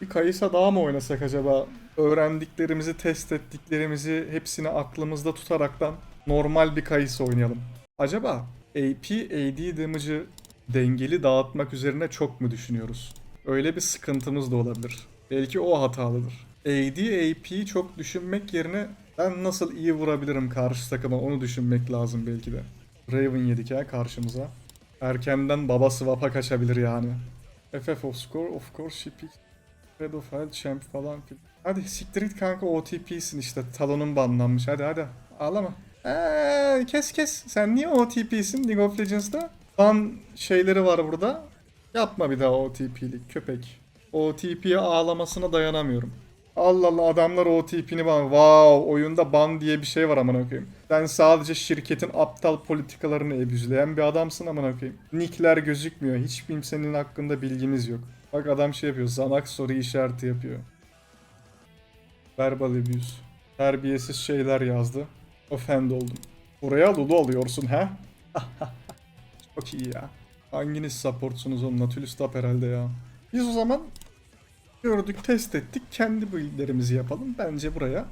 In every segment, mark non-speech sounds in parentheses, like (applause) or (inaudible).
Bir Kayısa daha mı oynasak acaba? Öğrendiklerimizi, test ettiklerimizi hepsini aklımızda tutaraktan normal bir Kayısa oynayalım. Acaba AP, AD damage'ı dengeli dağıtmak üzerine çok mu düşünüyoruz? Öyle bir sıkıntımız da olabilir. Belki o hatalıdır. AD, AP'yi çok düşünmek yerine ben nasıl iyi vurabilirim karşı takıma onu düşünmek lazım belki de. Raven yedik ha karşımıza. Erkenden baba swap'a kaçabilir yani. FF of score of course she picked Pedophile champ falan filan. Hadi siktir git kanka OTP'sin işte. Talonun banlanmış. Hadi hadi. Ağlama. Eee kes kes. Sen niye OTP'sin League of Legends'da? Ban şeyleri var burada. Yapma bir daha OTP'lik köpek. OTP'ye ağlamasına dayanamıyorum. Allah Allah adamlar OTP'ni ban. Wow oyunda ban diye bir şey var amına koyayım. Sen sadece şirketin aptal politikalarını ebüzleyen bir adamsın amına koyayım. Nickler gözükmüyor. Hiç kimsenin hakkında bilgimiz yok. Bak adam şey yapıyor. Zanak soru işareti yapıyor. Verbal abuse. Terbiyesiz şeyler yazdı. Offend oldum. Buraya Lulu alıyorsun ha? (laughs) Çok iyi ya. Hanginiz supportsunuz onun Nautilus herhalde ya. Biz o zaman gördük, test ettik. Kendi build'lerimizi yapalım. Bence buraya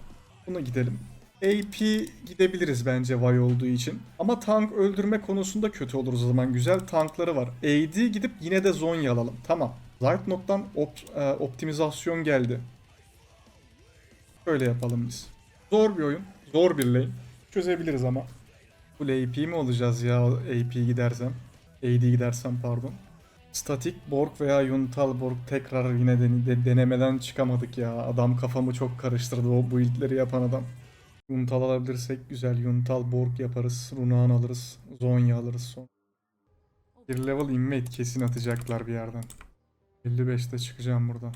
buna gidelim. AP gidebiliriz bence Vay olduğu için. Ama tank öldürme konusunda kötü oluruz o zaman. Güzel tankları var. AD gidip yine de Zonya alalım. Tamam. Lightnote'dan opt- e, optimizasyon geldi. Böyle yapalım biz. Zor bir oyun. Zor bir lane. Çözebiliriz ama. Bu AP mi olacağız ya AP gidersem? AD gidersem pardon. Statik Borg veya Yuntal Borg tekrar yine den- de- denemeden çıkamadık ya. Adam kafamı çok karıştırdı o build'leri yapan adam. Yuntal alabilirsek güzel. Yuntal Borg yaparız. Runaan alırız. Zonya alırız son. Bir level inmate kesin atacaklar bir yerden. 55'te çıkacağım burada.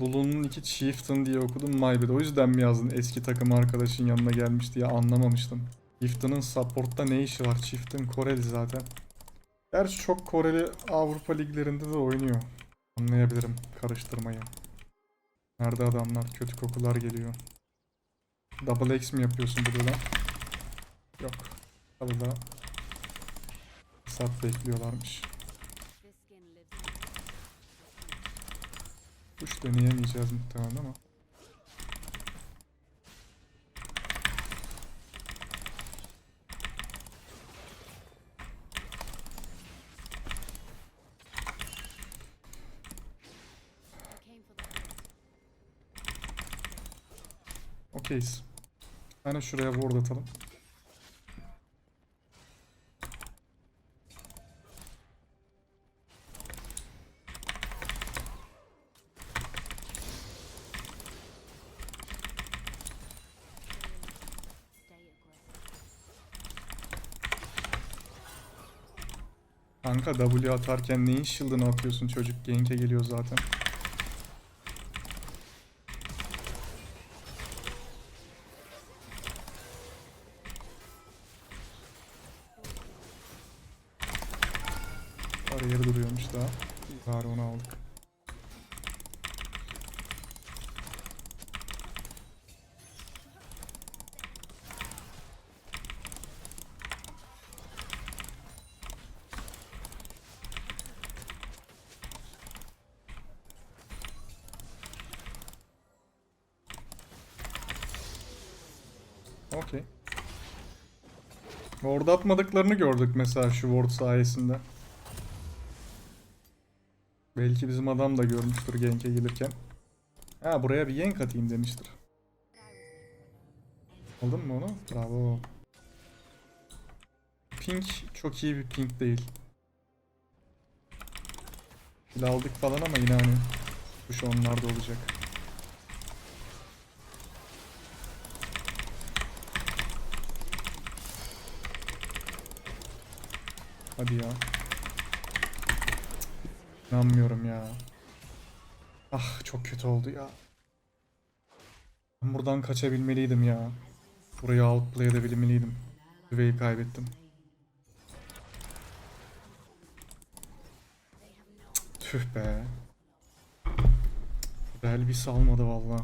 Lulu'nun iki Chieftain diye okudum my bad. O yüzden mi yazdın eski takım arkadaşın yanına gelmiş diye anlamamıştım. Chieftain'ın support'ta ne işi var? Chieftain Koreli zaten. Gerçi çok Koreli Avrupa liglerinde de oynuyor. Anlayabilirim karıştırmayı. Nerede adamlar? Kötü kokular geliyor. Double X mi yapıyorsun burada? Yok. Halıda Sat bekliyorlarmış. Kuş deneyemeyeceğiz muhtemelen ama. Bir tane şuraya ward atalım. Kanka W atarken neyin shield'ını atıyorsun çocuk? Gank'e geliyor zaten. Bariyeri duruyormuş daha. İyi, Bari onu aldık. Okey. Ward atmadıklarını gördük mesela şu ward sayesinde. Belki bizim adam da görmüştür Genk'e gelirken. Ha buraya bir Genk atayım demiştir. Aldın mı onu? Bravo. Pink çok iyi bir pink değil. Kill aldık falan ama yine hani kuş onlarda olacak. Hadi ya. İnanmıyorum ya. Ah çok kötü oldu ya. Ben buradan kaçabilmeliydim ya. Burayı outplay edebilmeliydim. Düveyi kaybettim. Tüh be. Bel bir salmadı valla.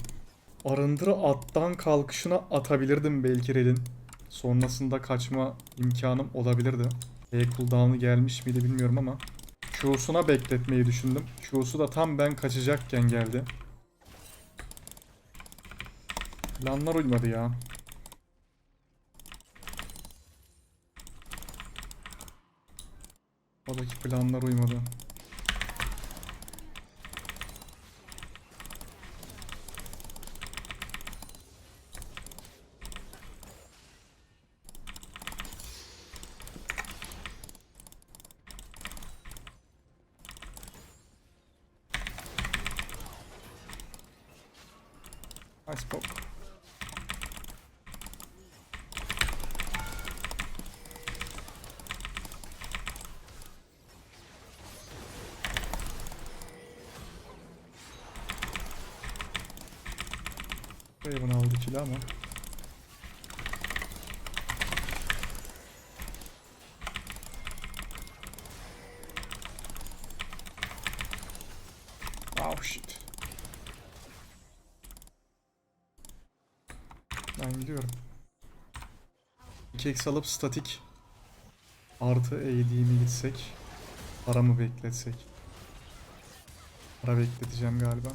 Arındırı attan kalkışına atabilirdim belki Red'in. Sonrasında kaçma imkanım olabilirdi. E cooldown'u gelmiş miydi bilmiyorum ama Q'suna bekletmeyi düşündüm. Q'su da tam ben kaçacakken geldi. Planlar uymadı ya. Oradaki planlar uymadı. I spoke. Raven aldı kill ama. 2x alıp statik artı AD mi gitsek? Para mı bekletsek? Para bekleteceğim galiba.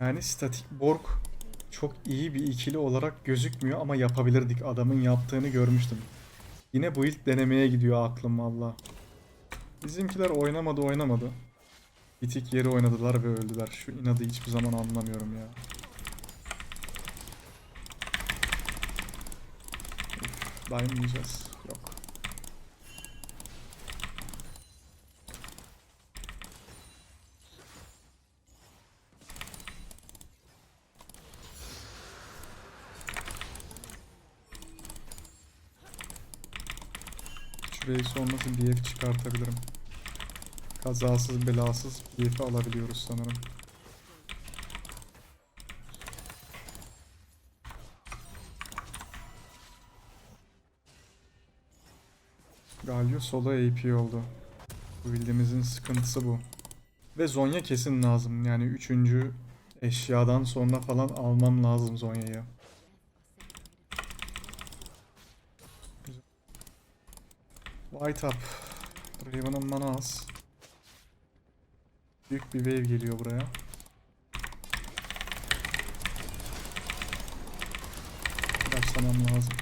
Yani statik Borg çok iyi bir ikili olarak gözükmüyor ama yapabilirdik. Adamın yaptığını görmüştüm. Yine bu ilk denemeye gidiyor aklım valla. Bizimkiler oynamadı oynamadı. Bitik yeri oynadılar ve öldüler. Şu inadı hiçbir zaman anlamıyorum ya. Üf, Dayanmayacağız. Yok. Şurayı sonrası BF çıkartabilirim. Kazasız belasız BF'i alabiliyoruz sanırım. Galio solo AP oldu. Bu bildiğimizin sıkıntısı bu. Ve Zonya kesin lazım. Yani üçüncü eşyadan sonra falan almam lazım Zonya'yı. White up. Raven'ın mana az. Büyük bir wave geliyor buraya. Başlamam lazım.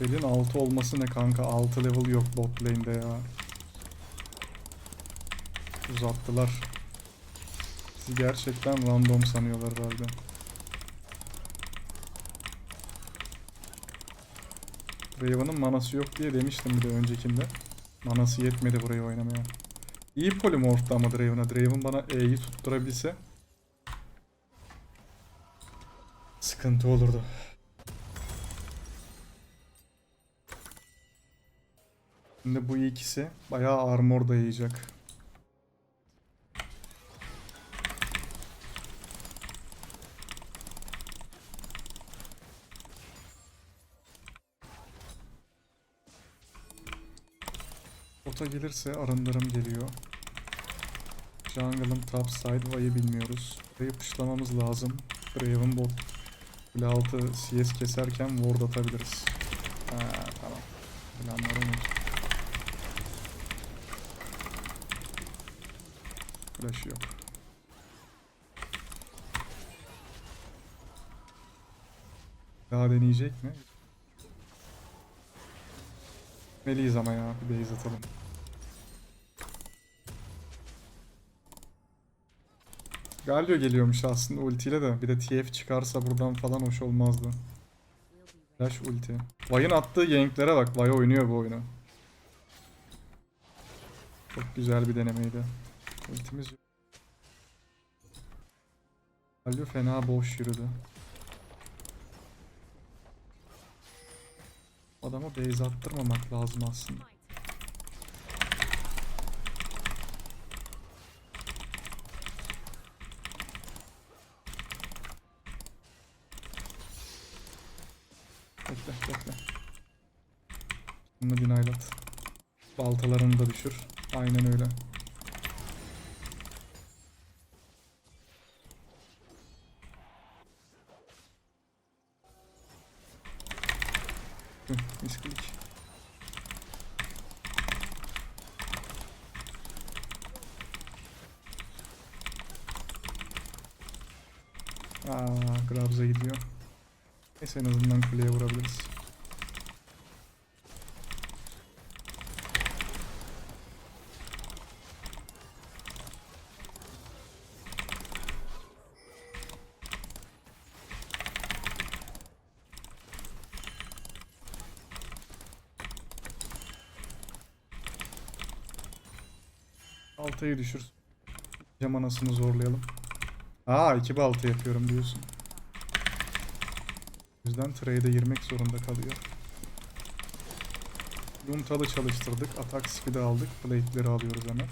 Belin 6 olması ne kanka? 6 level yok bot lane'de ya. Uzattılar. Gerçekten random sanıyorlar herhalde. Raven'ın manası yok diye demiştim bir de öncekinde. Manası yetmedi burayı oynamaya. İyi polimorftu ama Draven'a. Draven bana E'yi tutturabilse sıkıntı olurdu. Şimdi bu ikisi bayağı armor dayayacak. Ota gelirse arındırım geliyor. Jungle'ın top side Vay'ı bilmiyoruz. Vay'ı pışlamamız lazım. Draven bot kule altı CS keserken ward atabiliriz. Ha, tamam. Planları unut. Flash yok. Daha deneyecek mi? Meliyiz ama ya. Bir base atalım. Galio geliyormuş aslında ultiyle de. Bir de TF çıkarsa buradan falan hoş olmazdı. Flash ulti. Vay'ın attığı ganklere bak. Vay oynuyor bu oyunu. Çok güzel bir denemeydi. Ultimiz yok. Galio fena boş yürüdü. Adama base attırmamak lazım aslında. Bunu dinaylat. Baltalarını da düşür. Aynen öyle. Misklik. Aa, Grabs'a gidiyor. Neyse en azından kuleye vurabiliriz. Altayı düşür. Cam anasını zorlayalım. Aa iki balta yapıyorum diyorsun. O yüzden trade'e girmek zorunda kalıyor. Yumtalı çalıştırdık. Atak speed'i aldık. Plate'leri alıyoruz hemen.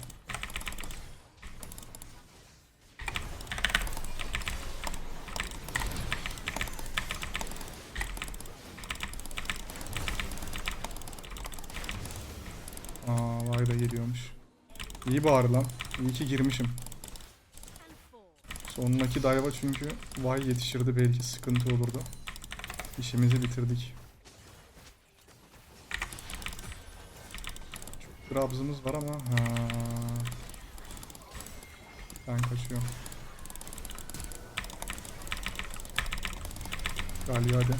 Aa vay da geliyormuş. İyi bari lan. İyi ki girmişim. Sonundaki dive'a çünkü vay yetişirdi belki sıkıntı olurdu. İşimizi bitirdik. Çok grabzımız var ama ha. Ben kaçıyorum. Galio hadi.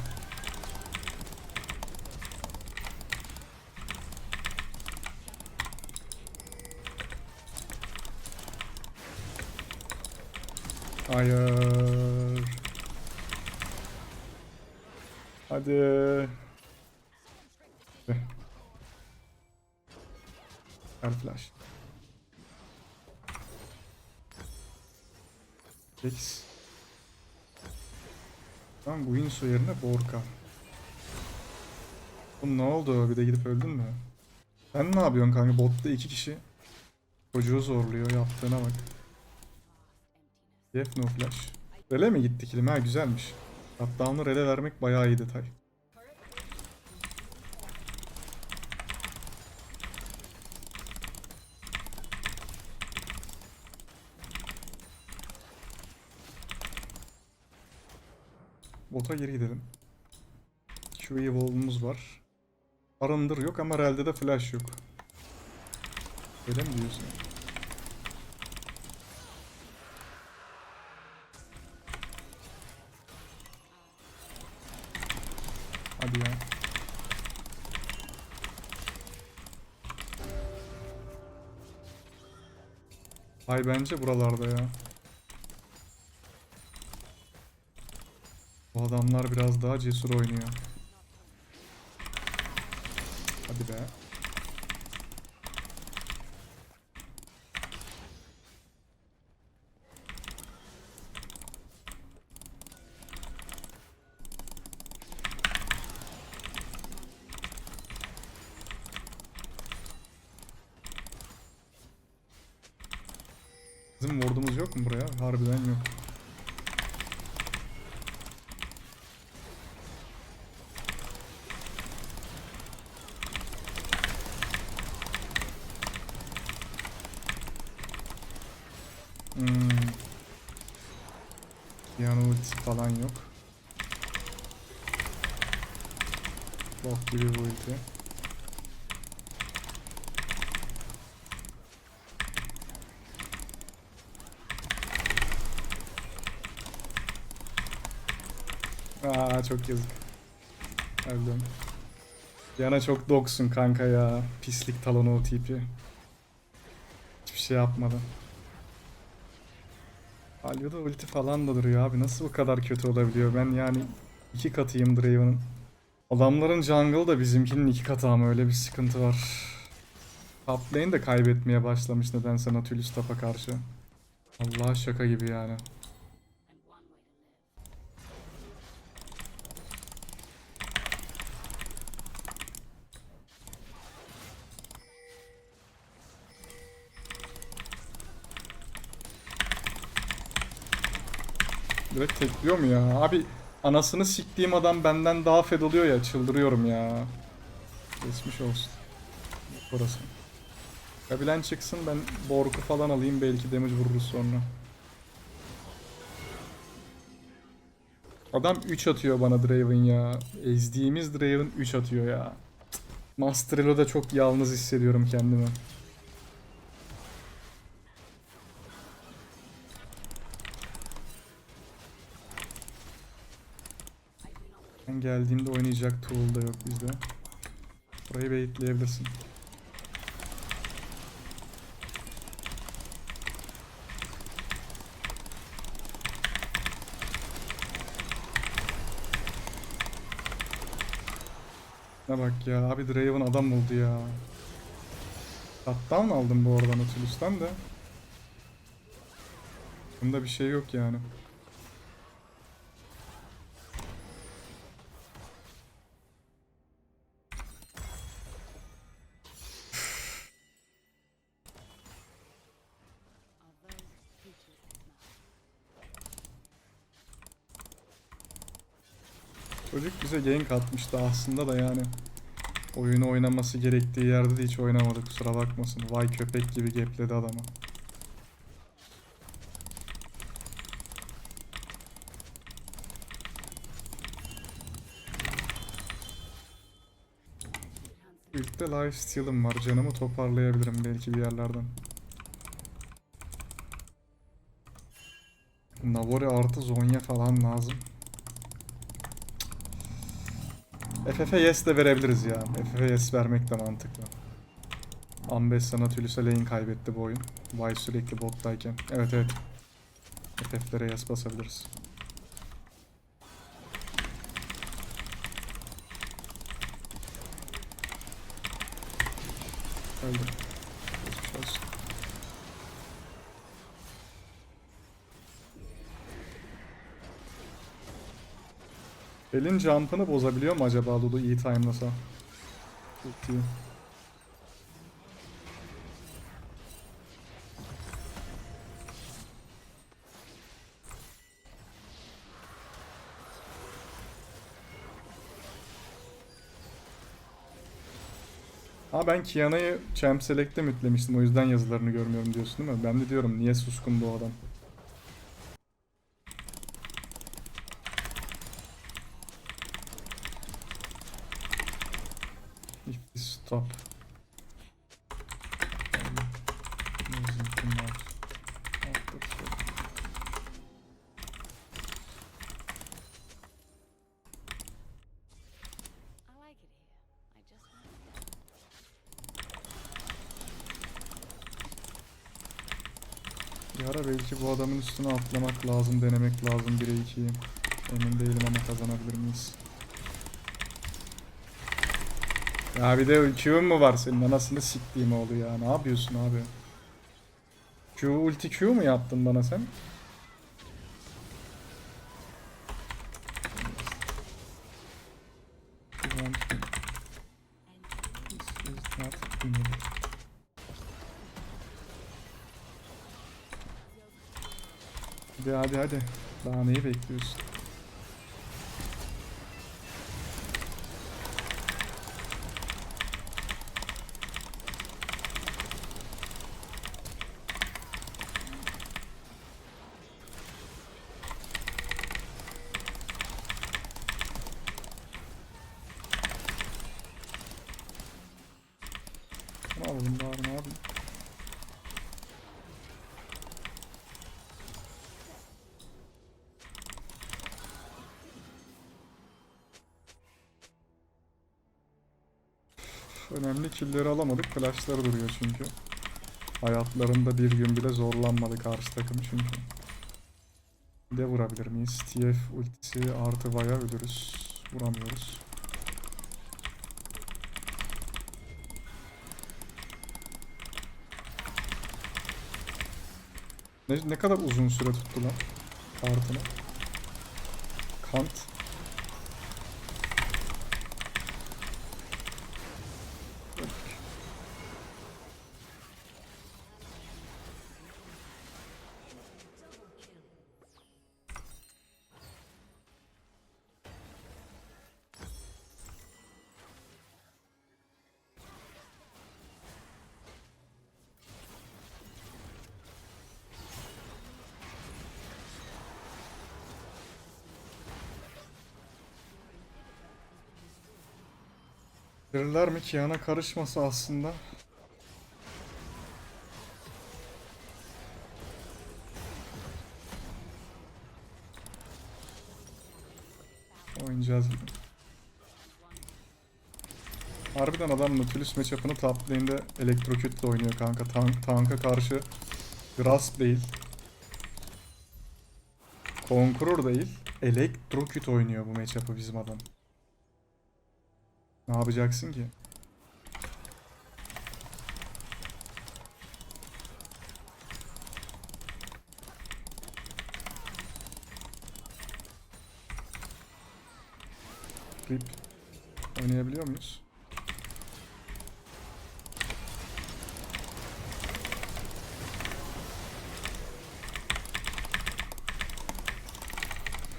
Hayır. Hadi. Ver flash. X. Tamam bu Inso yerine Borka. Oğlum ne oldu? Bir de gidip öldün mü? Sen ne yapıyorsun kanka? Botta iki kişi çocuğu zorluyor. Yaptığına bak. Def no flash. Rele mi gitti kilim? Ha güzelmiş. Onu rele vermek bayağı iyi detay. Bota geri gidelim. Q evolve'umuz var. Arındır yok ama realde de flash yok. Öyle mi diyorsun? Ay bence buralarda ya. Bu adamlar biraz daha cesur oynuyor. Hadi be. Bizim ward'umuz yok mu buraya? Harbiden yok. Hmm. Yana ultisi falan yok. Bok gibi bu ulti. Aa çok yazık. Öldüm. Yana çok doksun kanka ya. Pislik talon o tipi. Hiçbir şey yapmadı. Alyo'da ulti falan da duruyor abi. Nasıl bu kadar kötü olabiliyor? Ben yani iki katıyım Draven'ın. Adamların jungle da bizimkinin iki katı ama öyle bir sıkıntı var. Top lane de kaybetmeye başlamış nedense Nautilus tapa karşı. Allah şaka gibi yani. Direkt tekliyor mu ya? Abi anasını siktiğim adam benden daha fed oluyor ya çıldırıyorum ya. Geçmiş olsun. Burası. Kabilen çıksın ben Borg'u falan alayım belki damage vururuz sonra. Adam 3 atıyor bana Draven ya. Ezdiğimiz Draven 3 atıyor ya. Master Elo'da çok yalnız hissediyorum kendimi. Ben geldiğimde oynayacak tool da yok bizde. Burayı baitleyebilirsin. Ne bak ya abi Draven adam oldu ya. Shutdown aldım bu arada Nautilus'tan da. Bunda bir şey yok yani. Bize gank atmıştı aslında da yani. Oyunu oynaması gerektiği yerde de hiç oynamadı kusura bakmasın. Vay köpek gibi gepledi adamı. İlk de lifesteal'ım var. Canımı toparlayabilirim belki bir yerlerden. Navori artı Zonya falan lazım. FF yes de verebiliriz ya. FF yes vermek de mantıklı. Ambessa Natulus'a lane kaybetti bu oyun. Vay sürekli bottayken. Evet evet. FF'lere yes basabiliriz. Öldü. Geçmiş olsun. Elin jump'ını bozabiliyor mu acaba Lulu iyi timelasa? Çok iyi. Ha ben Kiana'yı Champ Select'te mütlemiştim o yüzden yazılarını görmüyorum diyorsun değil mi? Ben de diyorum niye suskun bu adam? Adamın üstüne atlamak lazım, denemek lazım 1'e 2'yi. Emin değilim ama kazanabilir miyiz? Ya bir de Q'un mu var senin anasını siktiğim oğlu ya. Ne yapıyorsun abi? Q ulti Q mu yaptın bana sen? Hadi hadi. Daha neyi bekliyorsun? Ne yapalım bari ne yapayım? Önemli killleri alamadık. Flashları duruyor çünkü. Hayatlarında bir gün bile zorlanmadı karşı takım çünkü. De vurabilir miyiz? TF ultisi artı vaya ölürüz. Vuramıyoruz. Ne, ne kadar uzun süre tuttu lan kartını? Kant. Verirler mi Kiana karışması aslında? Oynayacağız. Harbiden adam Nautilus matchup'ını top lane'de Electrocute'la oynuyor kanka. Tank, tanka karşı Grasp değil. Conqueror değil. Electrocute oynuyor bu matchup'ı bizim adam. Ne yapacaksın ki? Rip. Oynayabiliyor muyuz?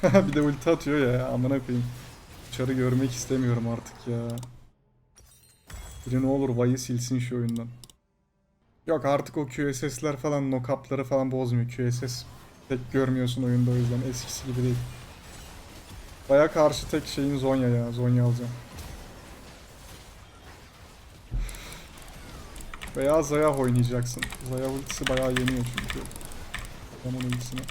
(laughs) bir de ulti atıyor ya amına koyayım. Uçarı görmek istemiyorum artık ya. Biri ne olur Vay'ı silsin şu oyundan. Yok artık o QSS'ler falan knock-up'ları falan bozmuyor. QSS tek görmüyorsun oyunda o yüzden eskisi gibi değil. Baya karşı tek şeyin Zonya ya. Zonya alacağım. Veya Zaya oynayacaksın. Zaya ultisi bayağı yeniyor çünkü. Zaman ultisini.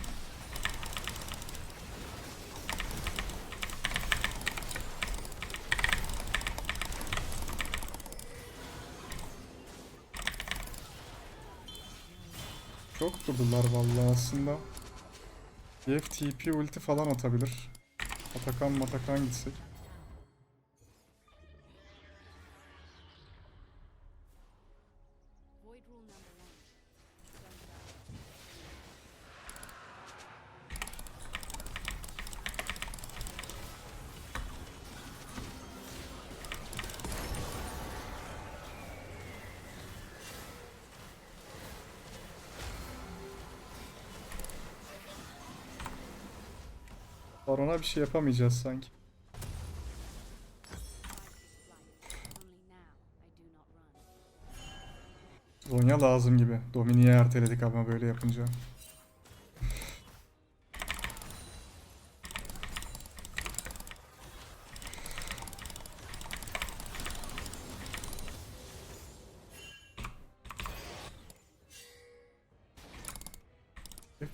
Çok durdular vallahi aslında. FTP ulti falan atabilir. Atakan matakan gitsek. Bir şey yapamayacağız sanki. Zonya lazım gibi. Domini'ye erteledik ama böyle yapınca.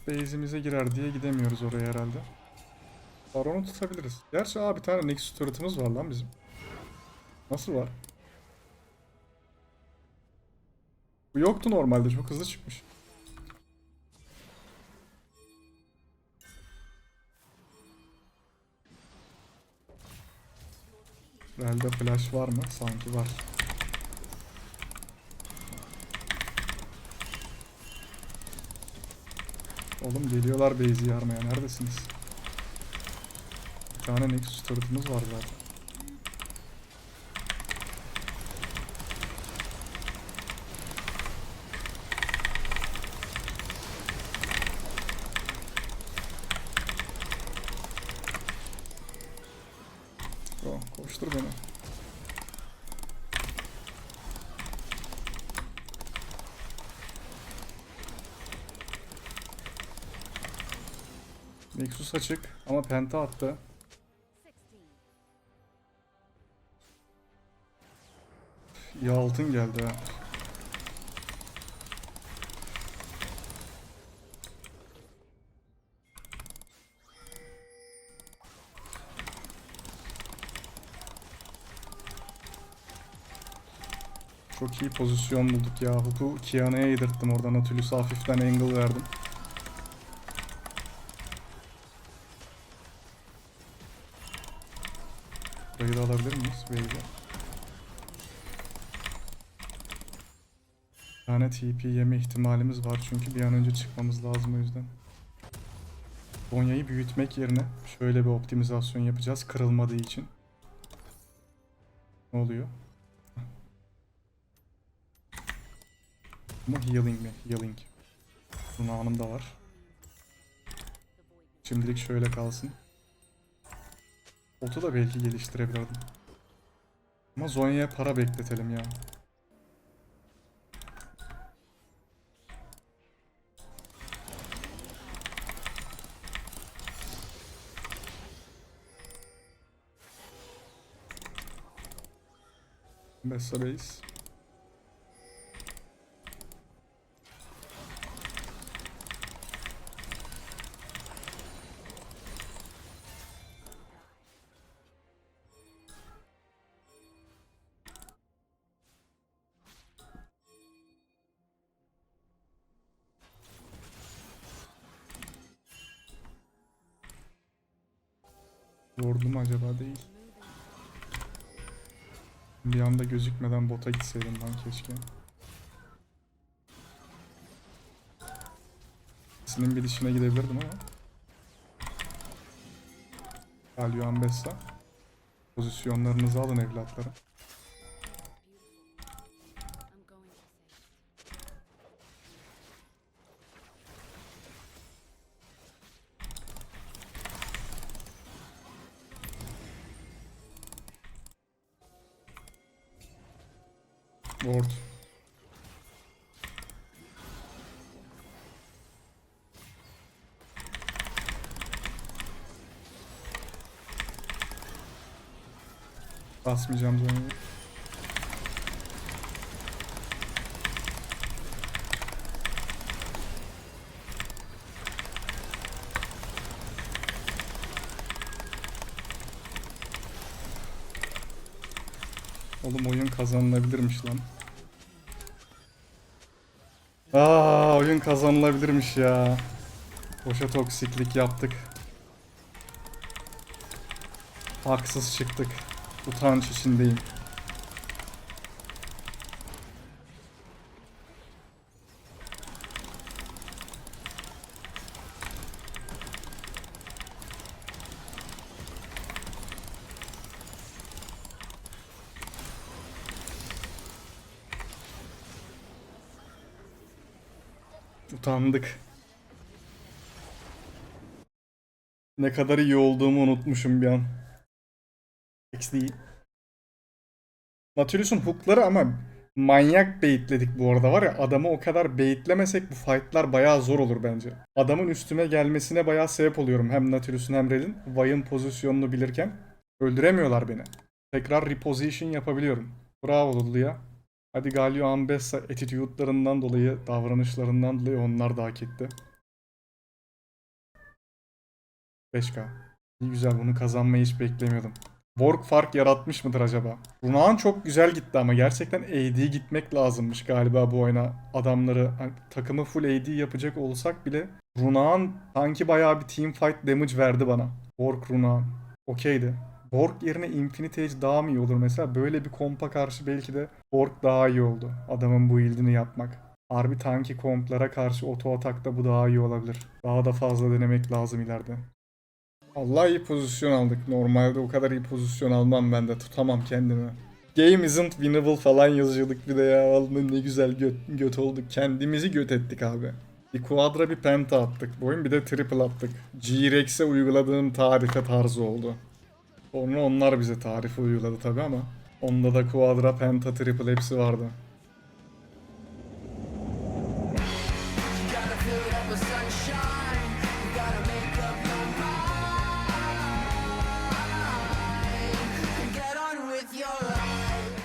Base'imize girer diye gidemiyoruz oraya herhalde. Baron'u tutabiliriz. Gerçi aa bir tane Nexus turret'ımız var lan bizim. Nasıl var? Bu yoktu normalde çok hızlı çıkmış. Real'de flash var mı? Sanki var. Oğlum geliyorlar base'i yarmaya. Neredesiniz? Tane Nexus turret'ımız var zaten. Go, koştur beni. Nexus açık ama penta attı. İyi altın geldi ha. Çok iyi pozisyon bulduk ya. Hook'u Kiana'ya yedirttim oradan. Nautilus'a hafiften angle verdim. Burayı da alabilir miyiz? Wave'i. Tane TP yeme ihtimalimiz var çünkü bir an önce çıkmamız lazım o yüzden. Zonya'yı büyütmek yerine şöyle bir optimizasyon yapacağız kırılmadığı için. Ne oluyor? Ama healing mi? Healing. Bunun anında var. Şimdilik şöyle kalsın. Otu da belki geliştirebilirdim. Ama Zonya'ya para bekletelim ya. Bessa base. Vurdu mu acaba değil. Bir anda gözükmeden bota gitseydim ben keşke. Sinin bir dişine gidebilirdim ama. Galio Ambessa. Pozisyonlarınızı alın evlatlarım. Basmayacağım zoneyi. Oğlum oyun kazanılabilirmiş lan. Aa oyun kazanılabilirmiş ya. Boşa toksiklik yaptık. Haksız çıktık. Utanç içindeyim. Utandık. Ne kadar iyi olduğumu unutmuşum bir an. XD. Nautilus'un hookları ama manyak baitledik bu arada var ya adamı o kadar baitlemesek bu fightlar bayağı zor olur bence. Adamın üstüme gelmesine bayağı sebep oluyorum hem Nautilus'un hem Red'in. Vay'ın pozisyonunu bilirken öldüremiyorlar beni. Tekrar reposition yapabiliyorum. Bravo Lulu'ya. Hadi Galio Ambessa attitude'larından dolayı, davranışlarından dolayı onlar da hak etti. 5K. İyi güzel bunu kazanmayı hiç beklemiyordum. Work fark yaratmış mıdır acaba? Runaan çok güzel gitti ama gerçekten AD gitmek lazımmış galiba bu oyuna. Adamları hani takımı full AD yapacak olsak bile Runaan sanki bayağı bir team fight damage verdi bana. Work Runaan. Okeydi. Borg yerine Infinite Edge daha mı iyi olur mesela? Böyle bir kompa karşı belki de Borg daha iyi oldu. Adamın bu ildini yapmak. Harbi tanki komplara karşı oto atakta bu daha iyi olabilir. Daha da fazla denemek lazım ileride. Allah iyi pozisyon aldık. Normalde o kadar iyi pozisyon almam ben de. Tutamam kendimi. Game isn't winnable falan yazıyorduk bir de ya. Vallahi ne güzel göt, göt olduk. Kendimizi göt ettik abi. Bir quadra bir penta attık bu oyun bir de triple attık. G-Rex'e uyguladığım tarife tarzı oldu. Sonra onlar bize tarifi uyguladı tabi ama onda da quadra, penta, triple hepsi vardı.